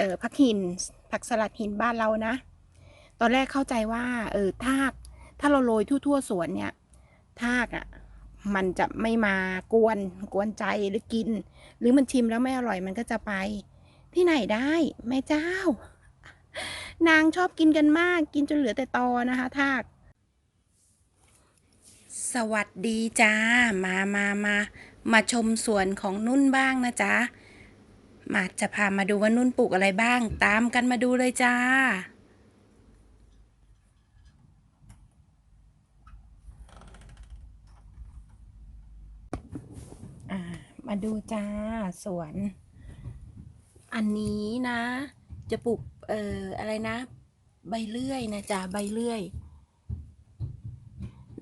ออผักหินผักสลัดหินบ้านเรานะ ตอนแรกเข้าใจว่าเออทาก ถ้าเราโรยทั่วๆสวนเนี่ยทากอะ่ะมันจะไม่มากวนกวนใจหรือกิน หรือมันชิมแล้วไม่อร่อยมันก็จะไป ที่ไหนได้แม่เจ้า นางชอบกินกันมากกินจนเหลือแต่ตอนะคะ ทาก สวัสดีจ้า มามามามาชมสวนของนุ่นบ้างนะจ๊ะ มาจะพามาดูว่านุ่นปลูกอะไรบ้าง ตามกันมาดูเลยจ้าอ่ามาดูจ้าสวน อันนี้นะ จะปลูกเอ่ออะไรนะ ใบเลื่อยนะจ๊ะใบเลื่อย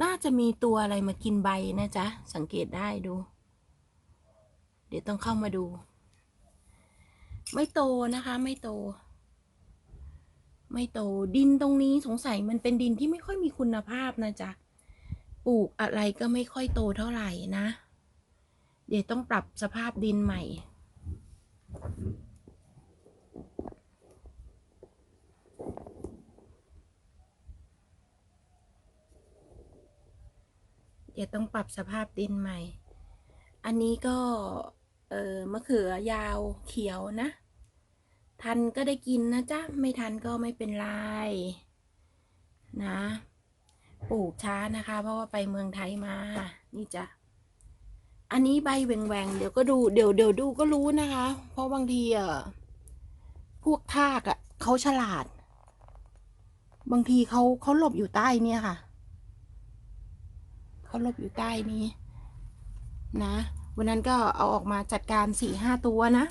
น่าจะมีตัวอะไรมากินใบนะจ๊ะสังเกตได้ดู เดี๋ยวต้องเข้ามาดู ไม่โตนะคะ ไม่โต ไม่โตดินตรงนี้สงสัยมันเป็นดินที่ไม่ค่อยมีคุณภาพนะจ๊ะปลูกอะไรก็ไม่ค่อยโตเท่าไหร่นะ เดี๋ยวต้องปรับสภาพดินใหม่ เดี๋ยวต้องปรับสภาพดินใหม่ อันนี้ก็ เออมะเขือยาวเขียวนะ ทันก็ได้กินนะจ๊ะ ไม่ทันก็ไม่เป็นไรนะ ปลูกช้านะคะ เพราะว่าไปเมืองไทยมา นี่จ้ะ อันนี้ใบแหวงๆเดี๋ยวก็ดูเดี๋ยวเดี๋ยวดูก็รู้นะคะ เพราะบางทีอะพวกทากอะเขาฉลาด บางทีเขาเขาหลบอยู่ใต้เนี่ยค่ะ เขาหลบอยู่ใต้นี้ นะ วันนั้นก็เอาออกมาจัดการสี่ห้าตัวนะ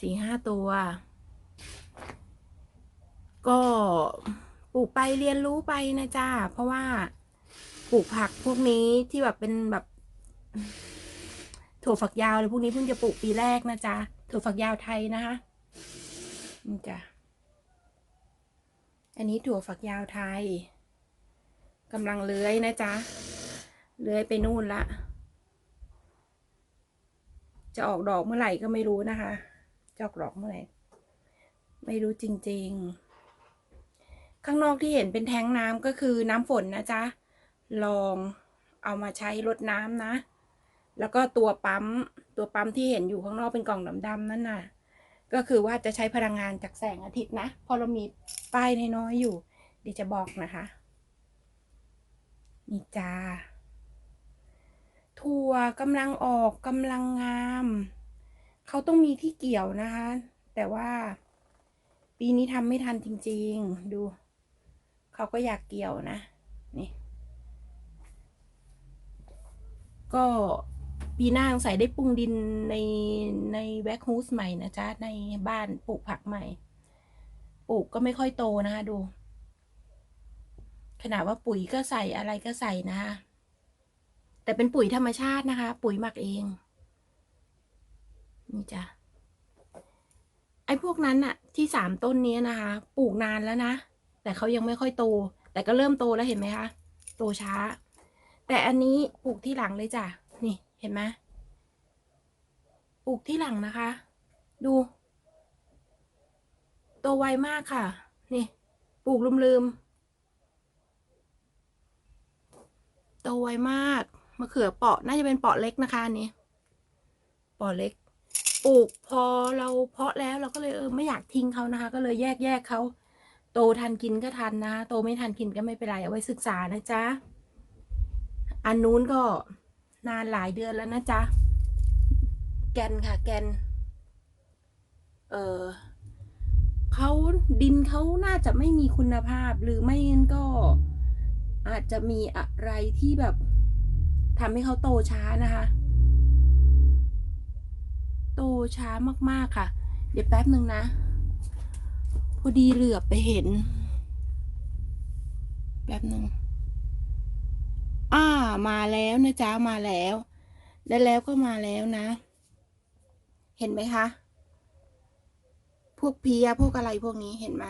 สี่ห้าตัว ก็ปลูกไปเรียนรู้ไปนะจ้าเพราะว่าปลูกผักพวกนี้ที่แบบเป็นแบบถั่วฝักยาวเลยพวกนี้เพิ่งจะปลูกปีแรกนะจ๊ะถั่วฝักยาวไทยนะคะนี่จ้ะอันนี้ถั่วฝักยาวไทยกำลังเลื้อยนะจ๊ะเลื้อยไปนู่นละ จะออกดอกเมื่อไหร่ก็ไม่รู้นะคะจะออกดอกเมื่อไหร่ไม่รู้จริง ๆ ข้างนอกที่เห็นเป็นแทงน้ำก็คือน้ำฝนนะจ๊ะ ลองเอามาใช้รดน้ำนะ แล้วก็ตัวปั๊มตัวปั๊มที่เห็นอยู่ข้างนอกเป็นกล่องดำๆนั่นน่ะ ก็คือว่าจะใช้พลังงานจากแสงอาทิตย์นะ พอเรามีป้ายน้อยๆอยู่เดี๋ยวจะบอกนะคะ นี่จ้า ถั่วกำลังออกกำลังงาม เขาต้องมีที่เกี่ยวนะคะ แต่ว่า ปีนี้ทำไม่ทันจริง ๆ ดู เขาก็อยากเกี่ยวนะ นี่ ก็ปีหน้าสงสัยได้ปรุงดินในในแว็กฮูสใหม่นะจ๊ะ ในบ้านปลูกผักใหม่ ปลูกก็ไม่ค่อยโตนะคะดู ขนาดว่าปุ๋ยก็ใส่อะไรก็ใส่นะคะ แต่เป็นปุ๋ยธรรมชาตินะคะ ปุ๋ยหมักเอง นี่จ้ะไอ้พวกนั้นอะที่สามต้นนี้นะคะ ปลูกนานแล้วนะ แต่เขายังไม่ค่อยโต แต่ก็เริ่มโตแล้วเห็นไหมคะโตช้า แต่อันนี้ปลูกที่หลังเลยจ้ะนี่เห็นไหมปลูกที่หลังนะคะ ดู โตไวมากค่ะ นี่ปลูกลืมๆโตไวมาก มะเขือเปาะน่าจะเป็นเปาะเล็กนะคะอันนี้เปาะเล็ก ปลูกพอเราเพาะแล้วเราก็เลยเออไม่อยากทิ้งเขานะคะ ก็เลยแยกแยกเขาโตทันกินก็ทันนะโตไม่ทันกินก็ไม่เป็นไรเอาไว้ศึกษานะจ๊ะอันนู้นก็นานหลายเดือนแล้วนะจ๊ะแกนค่ะ แกน เออเขาดินเขาน่าจะไม่มีคุณภาพ หรือไม่งั้นก็อาจจะมีอะไรที่แบบ ทำให้เขาโตช้านะคะ โตช้ามากๆค่ะ เดี๋ยวแป๊บหนึ่งนะ พอดีเหลือบไปเห็น แป๊บหนึ่งอ่ามาแล้วนะจ๊ะมาแล้วและแล้วก็มาแล้วนะ เห็นไหมคะ พวกเพียพวกอะไรพวกนี้เห็นไหม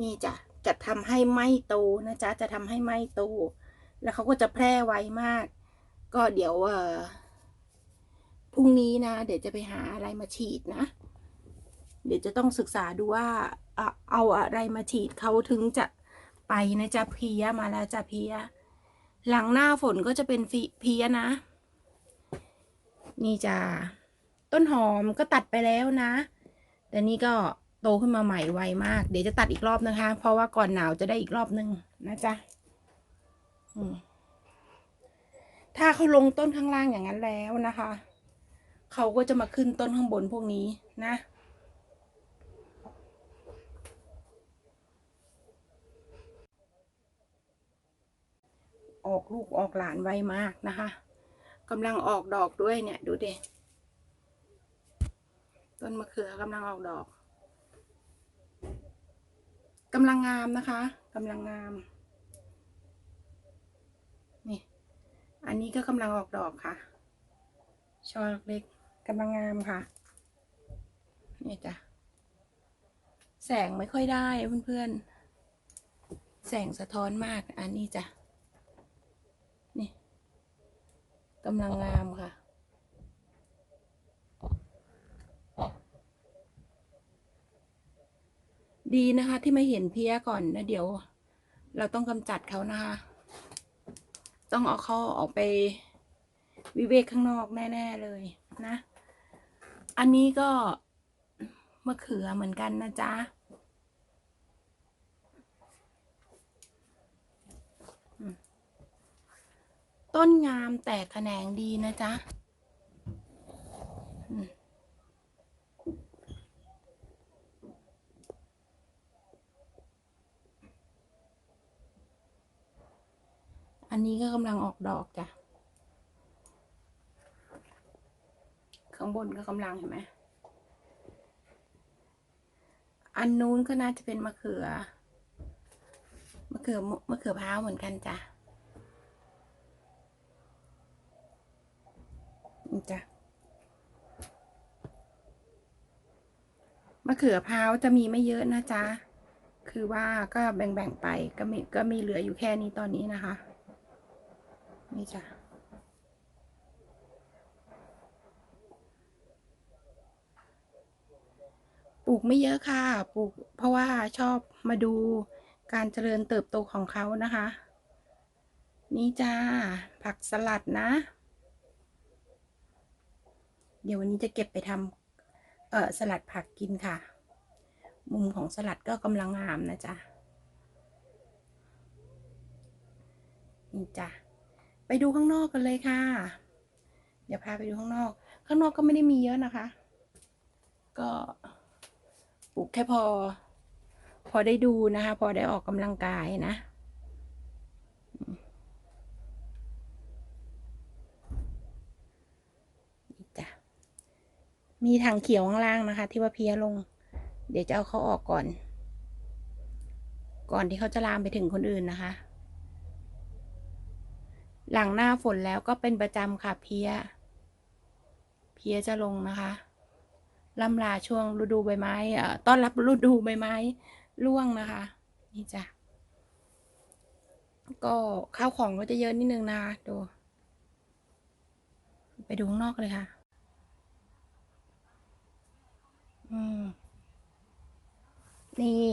นี่จ้ะจะทำให้ไม่โตนะจ๊ะจะทำให้ไม่โต แล้วเขาก็จะแพร่ไวมาก ก็เดี๋ยวเออพรุ่งนี้นะ เดี๋ยวจะไปหาอะไรมาฉีดนะ เดี๋ยวจะต้องศึกษาดูว่าเอาอะไรมาฉีดเขาถึงจะไปนะจ๊ะเพียมาแล้วจ้ะเพีย หลังหน้าฝนก็จะเป็นฟิเพียนะ นี่จ้ะต้นหอมก็ตัดไปแล้วนะ แต่นี่ก็โตขึ้นมาใหม่ไวมาก เดี๋ยวจะตัดอีกรอบนะคะ เพราะว่าก่อนหนาวจะได้อีกรอบนึงนะจ๊ะ ถ้าเขาลงต้นข้างล่างอย่างนั้นแล้วนะคะ เขาก็จะมาขึ้นต้นข้างบนพวกนี้นะ ออกลูกออกหลานไวมากนะคะกำลังออกดอกด้วยเนี่ย ดูดิต้นมะเขือกำลังออกดอกกำลังงามนะคะกำลังงาม นี่ อันนี้ก็กำลังออกดอกค่ะ ช่อเล็กกำลังงามค่ะ นี่จ้ะ แสงไม่ค่อยได้เพื่อนๆ แสงสะท้อนมาก อันนี้จ้ะ นี่กำลังงามค่ะดีนะคะที่ไม่เห็นเพี้ยก่อนนะเดี๋ยว เราต้องกำจัดเขานะคะ ต้องเอาเขาออกไปวิเวกข้างนอกแน่ ๆ เลยนะ อันนี้ก็มะเขือเหมือนกันนะจ๊ะต้นงามแตกแขนงดีนะจ๊ะ อันนี้ก็กำลังออกดอกจ้ะ ข้างบนก็กำลังเห็นไหม อันนู้นก็น่าจะเป็นมะเขือ มะเขือมมะเขือพร้าวเหมือนกันจ้ะจ้ะมะเขือพร้าวจะมีไม่เยอะนะจ๊ะ คือว่าก็แบ่งๆไปก็มีก็มีเหลืออยู่แค่นี้ตอนนี้นะคะ นี่จ้ะปลูกไม่เยอะค่ะ ปลูกเพราะว่าชอบมาดูการเจริญเติบโตของเขานะคะ นี่จ้า ผักสลัดนะ เดี๋ยววันนี้จะเก็บไปทำเออสลัดผักกินค่ะ มุมของสลัดก็กำลังงามนะจ๊ะ นี่จ้ะ ไปดูข้างนอกกันเลยค่ะ เดี๋ยวพาไปดูข้างนอก ข้างนอกก็ไม่ได้มีเยอะนะคะ ก็ปลูกแค่พอ พอได้ดูนะคะ พอได้ออกกำลังกายนะจ้ะมีถังเขียวข้างล่างนะคะ ที่ว่าเพี้ยลง เดี๋ยวจะเอาเขาออกก่อน ก่อนที่เขาจะลามไปถึงคนอื่นนะคะ หลังหน้าฝนแล้วก็เป็นประจำค่ะเพี้ย เพี้ยจะลงนะคะล่ำลาช่วงฤดูใบไม้เอ่อต้อนรับฤดูใบไม้ร่วงนะคะ นี่จ้ะ ก็ข้าวของก็จะเยอะนิดนึงนะคะ ดู ไปดูข้างนอกเลยค่ะ อืม นี่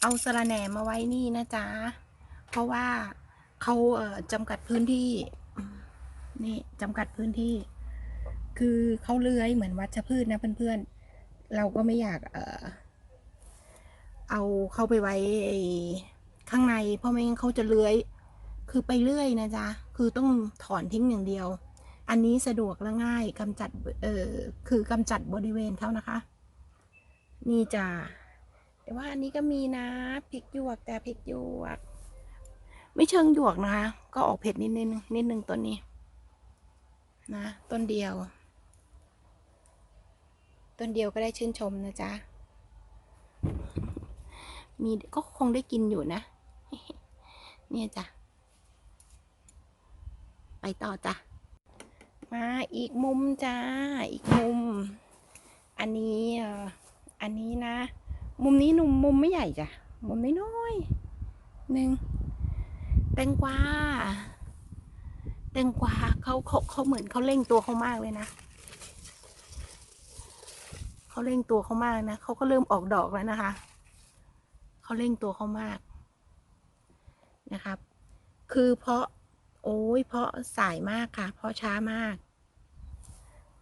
เอาสระแหน่มาไว้นี่นะจ๊ะ เพราะว่า เขาเอ่อจำกัดพื้นที่ นี่จำกัดพื้นที่ คือเขาเลื้อยเหมือนวัชพืชนะเพื่อนๆ เราก็ไม่อยากเออเอาเข้าไปไว้ข้างใน เพราะไม่งั้นเขาจะเลื้อย คือไปเรื่อยนะจ๊ะ คือต้องถอนทิ้งอย่างเดียว อันนี้สะดวกและง่ายกำจัดเออคือกำจัดบริเวณเขานะคะ นี่จ้ะแต่ว่าอันนี้ก็มีนะพริกหยวกแต่พริกหยวก ไม่เชิงหยวกนะคะ ก็ออกเผ็ดนิดนึงนิดนึงตัวนี้ นะ ต้นเดียว ต้นเดียวก็ได้ชื่นชมนะจ๊ะ มีก็คงได้กินอยู่นะ เนี่ยจ้ะ ไปต่อจ้ะ มาอีกมุมจ้า อีกมุม อันนี้อ่ออันนี้นะ มุมนี้หนุ่มมุมไม่ใหญ่จ้ะ มุมน้อยๆหนึ่ง แตงกวาแตงกวาเขาเขาเขาเหมือนเขาเร่งตัวเขามากเลยนะเขาเร่งตัวเขามากนะเขาก็เริ่มออกดอกแล้วนะคะเขาเร่งตัวเขามากนะครับ คือเพราะโอ้ยเพราะสายมากค่ะ เพราะช้ามาก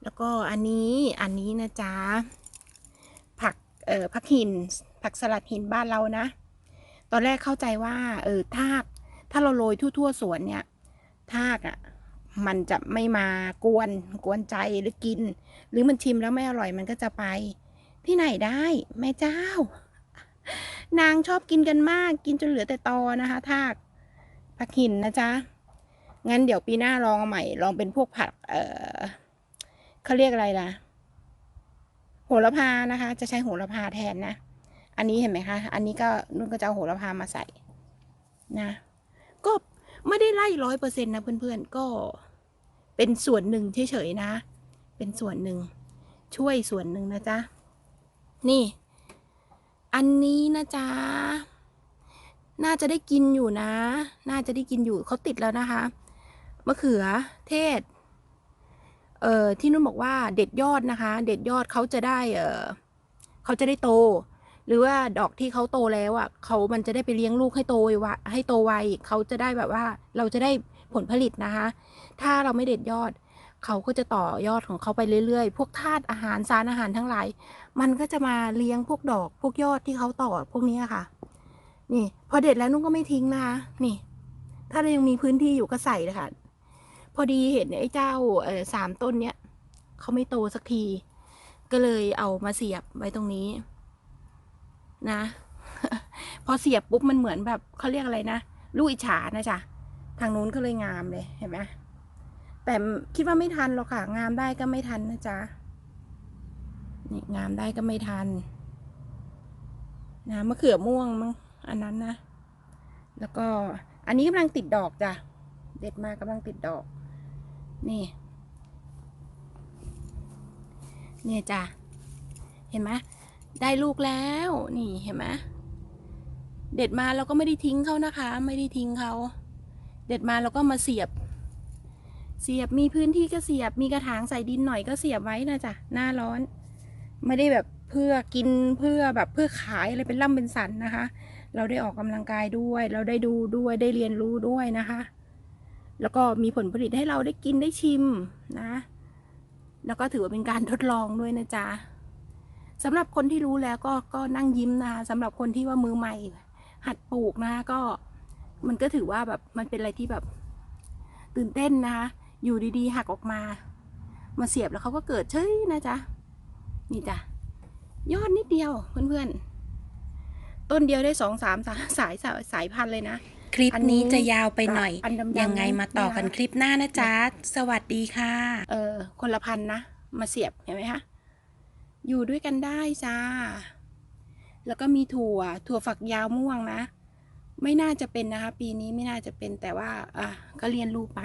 แล้วก็อันนี้อันนี้นะจ๊ะผักเอ่อผักหินผักสลัดหินบ้านเรานะ ตอนแรกเข้าใจว่าเออทาก ถ้าเราโรยทั่วๆสวนเนี่ยทากอะ่ะมันจะไม่มากวนกวนใจหรือกิน หรือมันชิมแล้วไม่อร่อยมันก็จะไป ที่ไหนได้แม่เจ้า นางชอบกินกันมาก กินจนเหลือแต่ตอนะคะทากผักหินนะจ๊ะงั้นเดี๋ยวปีหน้าลองใหม่ ลองเป็นพวกผัก เออเขาเรียกอะไรล่ะ โหระพานะคะ จะใช้โหระพาแทนนะ อันนี้เห็นไหมคะ อันนี้ก็นุ่นก็จะเอาโหระพามาใส่นะ ไม่ได้ไล่ร้อยเปอร์เซ็นต์นะเพื่อนๆ ก็เป็นส่วนหนึ่งเฉยๆนะ เป็นส่วนหนึ่ง ช่วยส่วนหนึ่งนะจ๊ะ นี่ อันนี้นะจ๊ะ น่าจะได้กินอยู่นะ น่าจะได้กินอยู่เขาติดแล้วนะคะ มะเขือเทศ เอ่อ ที่นุ่นบอกว่าเด็ดยอดนะคะ เด็ดยอดเขาจะได้ เอ่อเขาจะได้โต หรือว่าดอกที่เขาโตแล้วอะเขามันจะได้ไปเลี้ยงลูกให้โตไวให้โตไวเขาจะได้แบบว่าเราจะได้ผลผลิตนะคะ ถ้าเราไม่เด็ดยอด เขาก็จะต่อยอดของเขาไปเรื่อยๆ พวกธาตุอาหารสารอาหารทั้งหลาย มันก็จะมาเลี้ยงพวกดอกพวกยอดที่เขาต่อพวกนี้ค่ะ นี่ พอเด็ดแล้วนุ่งก็ไม่ทิ้งนะคะ นี่ ถ้าเรายังมีพื้นที่อยู่ก็ใส่เลยค่ะ พอดีเห็นไอ้เจ้าสามต้นเนี้ยเขาไม่โตสักที ก็เลยเอามาเสียบไว้ตรงนี้ นะ พอเสียบปุ๊บมันเหมือนแบบเขาเรียกอะไรนะลูกอิจฉานะจ๊ะทางนู้นก็เลยงามเลยเห็นไหมแต่คิดว่าไม่ทันหรอกค่ะ งามได้ก็ไม่ทันนะจ๊ะนี่งามได้ก็ไม่ทันนะมะเขือม่วงมั้งอันนั้นนะ แล้วก็อันนี้กำลังติดดอกจ้ะเด็ดมากำลังติดดอก นี่ เนี่ยจ้ะเห็นไหม ได้ลูกแล้วนี่เห็นไหมเด็ดมาเราก็ไม่ได้ทิ้งเขานะคะ ไม่ได้ทิ้งเขา เด็ดมาเราก็มาเสียบ เสียบมีพื้นที่ก็เสียบมีกระถางใส่ดินหน่อยก็เสียบไว้นะจ๊ะหน้าร้อน ไม่ได้แบบเพื่อกินเพื่อแบบเพื่อขายอะไรเป็นล่ำเป็นสันนะคะ เราได้ออกกำลังกายด้วย เราได้ดูด้วยได้เรียนรู้ด้วยนะคะ แล้วก็มีผลผลิตให้เราได้กินได้ชิมนะ แล้วก็ถือว่าเป็นการทดลองด้วยนะจ๊ะ สำหรับคนที่รู้แล้วก็ก็นั่งยิ้มนะคะสำหรับคนที่ว่ามือใหม่ หัดปลูกนะคะก็มันก็ถือว่าแบบมันเป็นอะไรที่แบบตื่นเต้นนะคะอยู่ดีๆหักออกมา มาเสียบแล้วเขาก็เกิดเฉยนะจ๊ะนี่จ้ะยอดนิดเดียวเพื่อนๆ ต้นเดียวได้สองสามสายสายสายสายพันธุ์เลยนะ คลิปอันนี้นี้จะยาวไปหน่อยอันดำๆยังไงมาต่อกันเนี่ยนะคลิปหน้านะจ๊ะ สวัสดีค่ะ เออคนละพันนะ มาเสียบเห็นไหมคะ อยู่ด้วยกันได้จ้า แล้วก็มีถั่ว ถั่วฝักยาวม่วงนะ ไม่น่าจะเป็นนะคะ ปีนี้ไม่น่าจะเป็นแต่ว่าอะก็เรียนรู้ไป